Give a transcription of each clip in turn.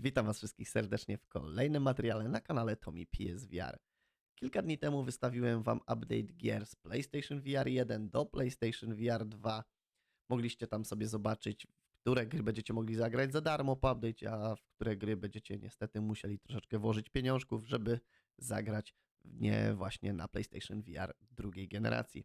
Witam Was wszystkich serdecznie w kolejnym materiale na kanale Tommy PSVR. Kilka dni temu wystawiłem Wam update gier z PlayStation VR 1 do PlayStation VR 2. Mogliście tam sobie zobaczyć, w które gry będziecie mogli zagrać za darmo po update, a w które gry będziecie niestety musieli troszeczkę włożyć pieniążków, żeby zagrać w nie właśnie na PlayStation VR drugiej generacji.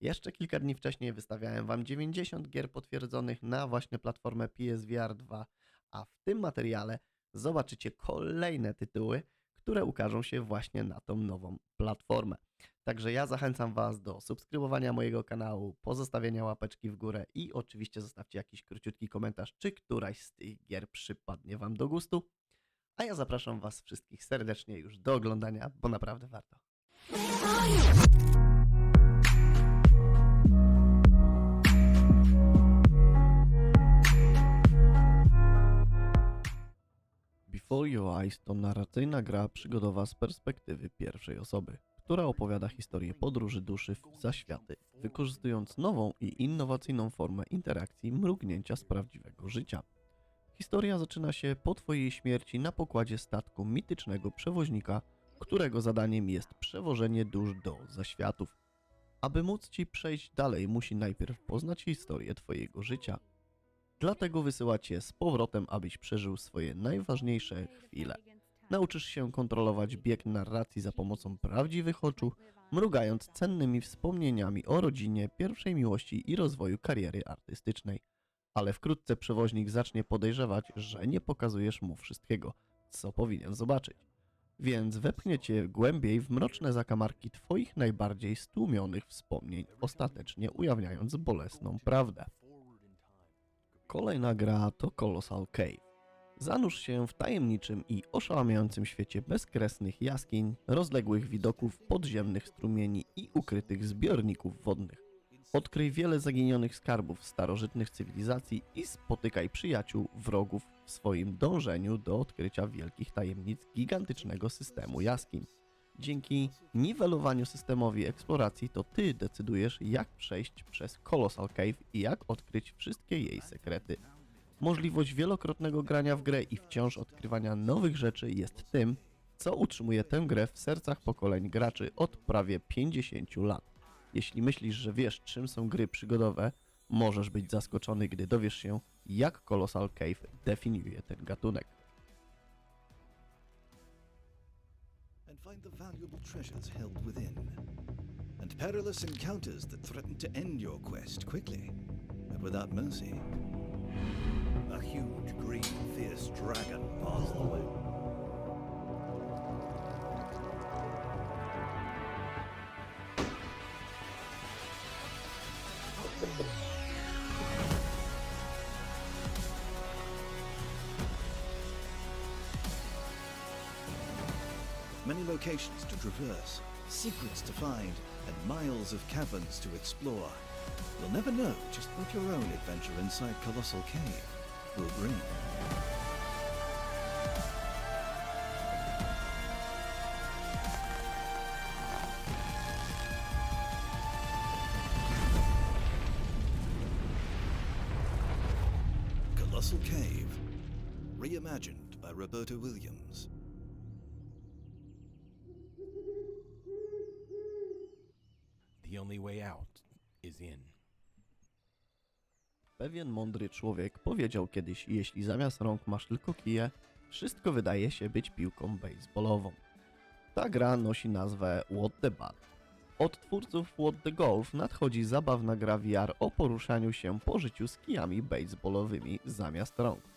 Jeszcze kilka dni wcześniej wystawiałem Wam 90 gier potwierdzonych na właśnie platformę PSVR 2, a w tym materiale zobaczycie kolejne tytuły, które ukażą się właśnie na tą nową platformę. Także ja zachęcam Was do subskrybowania mojego kanału, pozostawienia łapeczki w górę i oczywiście zostawcie jakiś króciutki komentarz, czy któraś z tych gier przypadnie Wam do gustu. A ja zapraszam Was wszystkich serdecznie już do oglądania, bo naprawdę warto. Before Your Eyes to narracyjna gra przygodowa z perspektywy pierwszej osoby, która opowiada historię podróży duszy w zaświaty, wykorzystując nową i innowacyjną formę interakcji mrugnięcia z prawdziwego życia. Historia zaczyna się po Twojej śmierci na pokładzie statku mitycznego przewoźnika, którego zadaniem jest przewożenie dusz do zaświatów. Aby móc Ci przejść dalej, musi najpierw poznać historię Twojego życia. Dlatego wysyła Cię z powrotem, abyś przeżył swoje najważniejsze chwile. Nauczysz się kontrolować bieg narracji za pomocą prawdziwych oczu, mrugając cennymi wspomnieniami o rodzinie, pierwszej miłości i rozwoju kariery artystycznej. Ale wkrótce przewoźnik zacznie podejrzewać, że nie pokazujesz mu wszystkiego, co powinien zobaczyć. Więc wepchnie cię głębiej w mroczne zakamarki twoich najbardziej stłumionych wspomnień, ostatecznie ujawniając bolesną prawdę. Kolejna gra to Colossal Cave. Zanurz się w tajemniczym i oszałamiającym świecie bezkresnych jaskiń, rozległych widoków, podziemnych strumieni i ukrytych zbiorników wodnych. Odkryj wiele zaginionych skarbów starożytnych cywilizacji i spotykaj przyjaciół, wrogów w swoim dążeniu do odkrycia wielkich tajemnic gigantycznego systemu jaskiń. Dzięki niwelowaniu systemowi eksploracji to ty decydujesz jak przejść przez Colossal Cave i jak odkryć wszystkie jej sekrety. Możliwość wielokrotnego grania w grę i wciąż odkrywania nowych rzeczy jest tym, co utrzymuje tę grę w sercach pokoleń graczy od prawie 50 lat. Jeśli myślisz, że wiesz czym są gry przygodowe, możesz być zaskoczony, gdy dowiesz się, jak Colossal Cave definiuje ten gatunek. Find the valuable treasures held within. And perilous encounters that threaten to end your quest quickly and without mercy. A huge, green, fierce dragon bars the way. Many locations to traverse, secrets to find, and miles of caverns to explore. You'll never know just what your own adventure inside Colossal Cave will bring. Colossal Cave, reimagined by Roberta Williams. Only way out is in. Pewien mądry człowiek powiedział kiedyś, jeśli zamiast rąk masz tylko kije, wszystko wydaje się być piłką baseballową. Ta gra nosi nazwę What the Bat. Od twórców What the Golf nadchodzi zabawna gra VR o poruszaniu się po życiu z kijami baseballowymi zamiast rąk.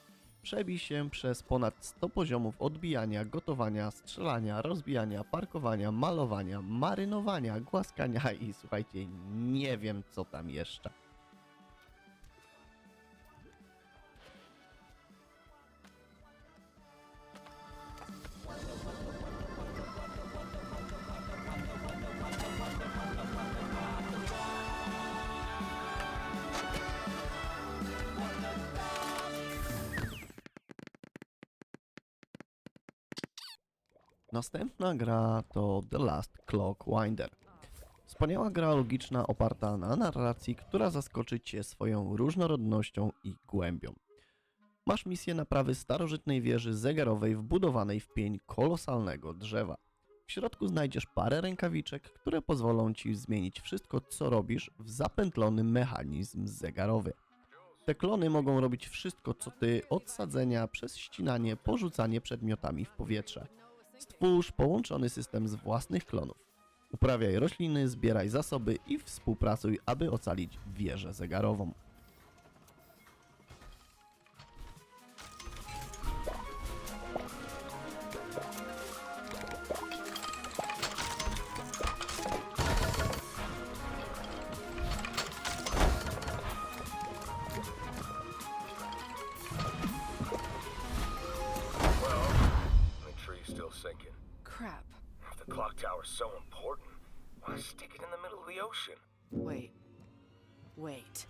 Przebij się przez ponad 100 poziomów odbijania, gotowania, strzelania, rozbijania, parkowania, malowania, marynowania, głaskania i słuchajcie, nie wiem co tam jeszcze. Następna gra to The Last Clock Winder. Wspaniała gra logiczna oparta na narracji, która zaskoczy Cię swoją różnorodnością i głębią. Masz misję naprawy starożytnej wieży zegarowej wbudowanej w pień kolosalnego drzewa. W środku znajdziesz parę rękawiczek, które pozwolą ci zmienić wszystko, co robisz w zapętlony mechanizm zegarowy. Te klony mogą robić wszystko, co ty, od sadzenia przez ścinanie, porzucanie przedmiotami w powietrze. Stwórz połączony system z własnych klonów. Uprawiaj rośliny, zbieraj zasoby i współpracuj, aby ocalić wieżę zegarową. So important, why stick it in the middle of the ocean? Wait. Wait.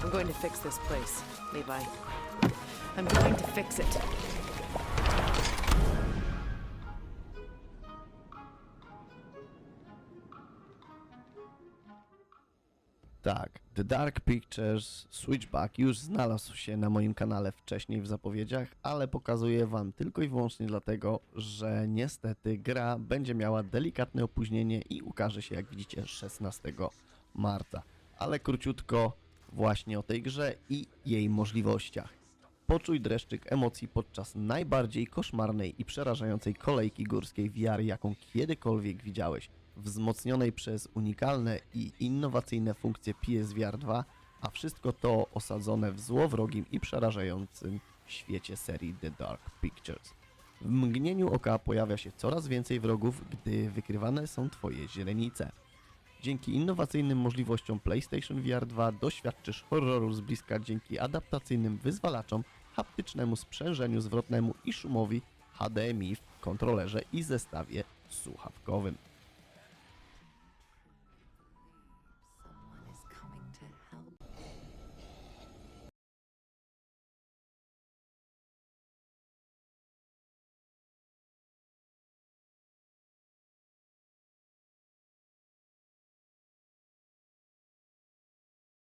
I'm going to fix this place, Levi. I'm going to fix it. Tak, The Dark Pictures Switchback już znalazł się na moim kanale wcześniej w zapowiedziach, ale pokazuję Wam tylko i wyłącznie dlatego, że niestety gra będzie miała delikatne opóźnienie i ukaże się, jak widzicie, 16 marca. Ale króciutko właśnie o tej grze i jej możliwościach. Poczuj dreszczyk emocji podczas najbardziej koszmarnej i przerażającej kolejki górskiej VR, jaką kiedykolwiek widziałeś, wzmocnionej przez unikalne i innowacyjne funkcje PSVR 2, a wszystko to osadzone w złowrogim i przerażającym świecie serii The Dark Pictures. W mgnieniu oka pojawia się coraz więcej wrogów, gdy wykrywane są Twoje źrenice. Dzięki innowacyjnym możliwościom PlayStation VR 2 doświadczysz horroru z bliska dzięki adaptacyjnym wyzwalaczom, haptycznemu sprzężeniu zwrotnemu i szumowi HDMI w kontrolerze i zestawie słuchawkowym.